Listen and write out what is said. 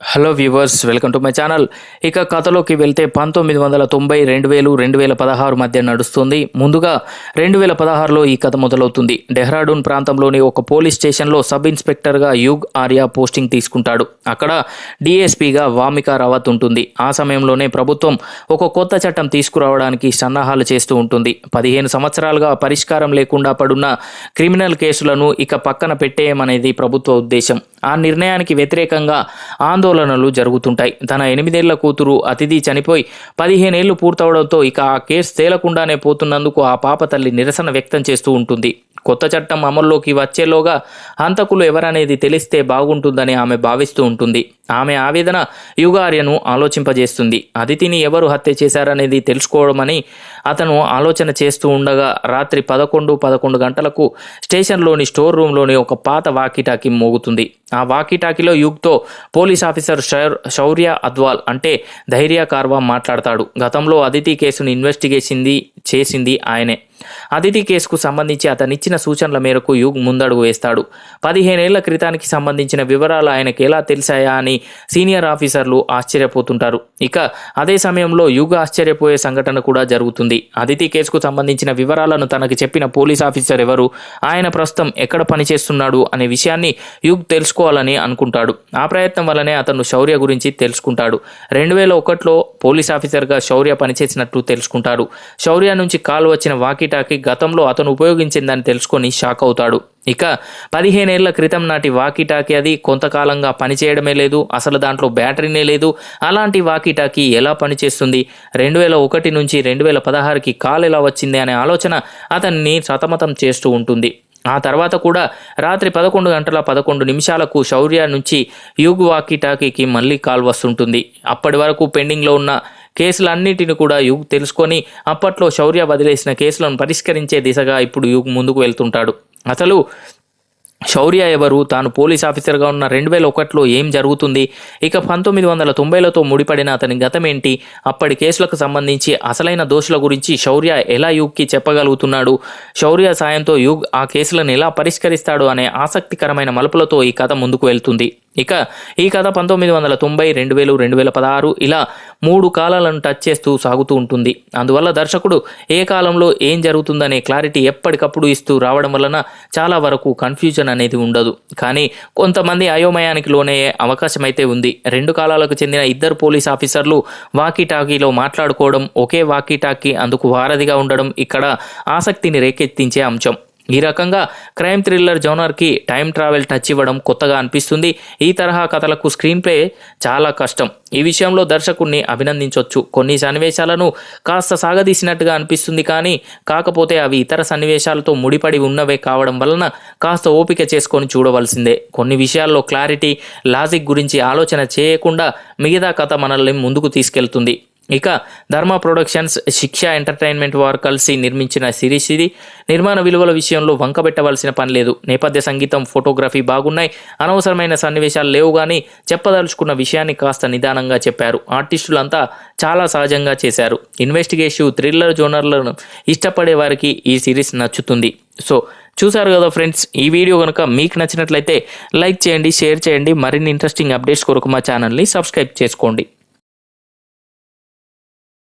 Hello viewers welcome to my channel. ఇక కథలోకి వెళ్తే పంతొమ్మిది వందల తొంభై రెండు వేలు రెండు వేల పదహారు మధ్య నడుస్తుంది. ముందుగా రెండు వేల పదహారులో ఈ కథ మొదలవుతుంది. డెహ్రాడూన్ ప్రాంతంలోని ఒక పోలీస్ స్టేషన్లో సబ్ ఇన్స్పెక్టర్గా యుగ్ ఆర్యా పోస్టింగ్ తీసుకుంటాడు. అక్కడ డిఎస్పీగా వామికా రావత్ ఉంటుంది. ఆ సమయంలోనే ప్రభుత్వం ఒక కొత్త చట్టం తీసుకురావడానికి సన్నాహాలు చేస్తూ ఉంటుంది. పదిహేను సంవత్సరాలుగా పరిష్కారం లేకుండా పడున్న క్రిమినల్ కేసులను ఇక పక్కన పెట్టేయమనేది ప్రభుత్వ ఉద్దేశం. ఆ నిర్ణయానికి వ్యతిరేకంగా ఆందోళనలు జరుగుతుంటాయి. తన ఎనిమిదేళ్ళ కూతురు అతిథి చనిపోయి పదిహేనేళ్ళు పూర్తవడంతో ఇక ఆ కేసు తేలకుండానే పోతున్నందుకు ఆ పాప తల్లి నిరసన వ్యక్తం చేస్తూ ఉంటుంది. కొత్త చట్టం అమల్లోకి వచ్చేలోగా హంతకులు ఎవరనేది తెలిస్తే బాగుంటుందని ఆమె భావిస్తూ ఉంటుంది. ఆమె ఆవేదన యుగార్యను ఆలోచింపజేస్తుంది. అదితిని ఎవరు హత్య చేశారనేది తెలుసుకోవడమని అతను ఆలోచన చేస్తూ ఉండగా రాత్రి పదకొండు పదకొండు గంటలకు స్టేషన్లోని స్టోర్ రూమ్లోని ఒక పాత వాకిటాకి మోగుతుంది. ఆ వాకిటాకిలో యుగ్తో పోలీస్ ఆఫీసర్ శౌర్య అద్వాల్ అంటే ధైర్య కార్వా మాట్లాడతాడు. గతంలో అదితి కేసును ఇన్వెస్టిగేషన్ది చేసింది ఆయనే. అతిథి కేసుకు సంబంధించి అతనిచ్చిన సూచనల మేరకు యుగ్ ముందడుగు వేస్తాడు. పదిహేనేళ్ళ క్రితానికి సంబంధించిన వివరాలు ఆయనకు ఎలా తెలిసాయా అని సీనియర్ ఆఫీసర్లు ఆశ్చర్యపోతుంటారు. ఇక అదే సమయంలో యుగ్ ఆశ్చర్యపోయే సంఘటన కూడా జరుగుతుంది. అతిథి కేసుకు సంబంధించిన వివరాలను తనకు చెప్పిన పోలీస్ ఆఫీసర్ ఎవరు ఆయన ప్రస్తుతం ఎక్కడ పనిచేస్తున్నాడు అనే విషయాన్ని యుగ్ తెలుసుకోవాలని అనుకుంటాడు. ఆ ప్రయత్నం వల్లనే అతను శౌర్య గురించి తెలుసుకుంటాడు. రెండు వేల ఒకటిలో పోలీస్ ఆఫీసర్గా శౌర్య పనిచేసినట్టు తెలుసుకుంటాడు శౌర్య నుంచి కాల్ వచ్చిన వాకి వాకిటాకి గతంలో అతను ఉపయోగించిందని తెలుసుకొని షాక్ అవుతాడు. ఇక పదిహేనేళ్ళ క్రితం నాటి వాకిటాకి అది కొంతకాలంగా పనిచేయడమే లేదు అసలు దాంట్లో బ్యాటరీనే లేదు. అలాంటి వాకిటాకి ఎలా పనిచేస్తుంది? రెండు వేల ఒకటి నుంచి రెండు వేల పదహారుకి కాల్ ఎలా వచ్చింది అనే ఆలోచన అతన్ని సతమతం చేస్తూ ఉంటుంది. ఆ తర్వాత కూడా రాత్రి పదకొండు గంటల పదకొండు నిమిషాలకు శౌర్య నుంచి యూగ్ వాకిటాకీకి మళ్ళీ కాల్ వస్తుంటుంది. అప్పటి వరకు పెండింగ్లో ఉన్న కేసులన్నిటిని కూడా యుగ్ తెలుసుకొని అప్పట్లో శౌర్య వదిలేసిన కేసులను పరిష్కరించే దిశగా ఇప్పుడు యుగ్ ముందుకు వెళ్తుంటాడు. అసలు శౌర్య ఎవరు? తాను పోలీస్ ఆఫీసర్గా ఉన్న రెండు వేల ఒకటిలో ఏం జరుగుతుంది? ఇక పంతొమ్మిది వందల తొంభైలతో ముడిపడిన అతని గతం ఏంటి అప్పటి కేసులకు సంబంధించి అసలైన దోషుల గురించి శౌర్య ఎలా యుగ్కి చెప్పగలుగుతున్నాడు? శౌర్య సాయంతో యుగ్ ఆ కేసులను ఎలా పరిష్కరిస్తాడు అనే ఆసక్తికరమైన మలుపులతో ఈ కథ ముందుకు వెళ్తుంది. ఇక ఈ కథ పంతొమ్మిది వందల తొంభై రెండు వేలు రెండు వేల పదహారు ఇలా మూడు కాలాలను టచ్ చేస్తూ సాగుతూ ఉంటుంది. అందువల్ల దర్శకుడు ఏ కాలంలో ఏం జరుగుతుందనే క్లారిటీ ఎప్పటికప్పుడు ఇస్తూ రావడం వలన చాలా వరకు కన్ఫ్యూజన్ అనేది ఉండదు. కానీ కొంతమంది అయోమయానికి లోనయ్యే అవకాశం అయితే ఉంది. రెండు కాలాలకు చెందిన ఇద్దరు పోలీస్ ఆఫీసర్లు వాకీ టాకీలో మాట్లాడుకోవడం ఒకే వాకీ టాకీ అందుకు వారధిగా ఉండడం ఇక్కడ ఆసక్తిని రేకెత్తించే అంశం. ఈ రకంగా క్రైమ్ థ్రిల్లర్ జోనర్కి టైం ట్రావెల్ టచ్ ఇవ్వడం కొత్తగా అనిపిస్తుంది. ఈ తరహా కథలకు స్క్రీన్ ప్లే చాలా కష్టం. ఈ విషయంలో దర్శకుణ్ణి అభినందించవచ్చు కొన్ని సన్నివేశాలను కాస్త సాగదీసినట్టుగా అనిపిస్తుంది కానీ కాకపోతే అవి ఇతర సన్నివేశాలతో ముడిపడి ఉన్నవే కావడం వలన కాస్త ఓపిక చేసుకొని చూడవలసిందే. కొన్ని విషయాల్లో క్లారిటీ లాజిక్ గురించి ఆలోచన చేయకుండా మిగతా కథ మనల్ని ముందుకు తీసుకెళ్తుంది. ఇక ధర్మ ప్రొడక్షన్స్ శిక్ష ఎంటర్టైన్మెంట్ వారు కలిసి నిర్మించిన సిరీస్ ఇది. నిర్మాణ విలువల విషయంలో వంకబెట్టవలసిన పని లేదు. నేపథ్య సంగీతం ఫోటోగ్రఫీ బాగున్నాయి. అనవసరమైన సన్నివేశాలు లేవు కానీ చెప్పదలుచుకున్న విషయాన్ని కాస్త నిదానంగా చెప్పారు. ఆర్టిస్టులంతా చాలా సహజంగా చేశారు. ఇన్వెస్టిగేటివ్ థ్రిల్లర్ జోనర్లను ఇష్టపడే వారికి ఈ సిరీస్ నచ్చుతుంది. సో చూసారు కదా ఫ్రెండ్స్ ఈ వీడియో కనుక మీకు నచ్చినట్లయితే లైక్ చేయండి షేర్ చేయండి. మరిన్ని ఇంట్రెస్టింగ్ అప్డేట్స్ కొరకు మా ఛానల్ని సబ్స్క్రైబ్ చేసుకోండి.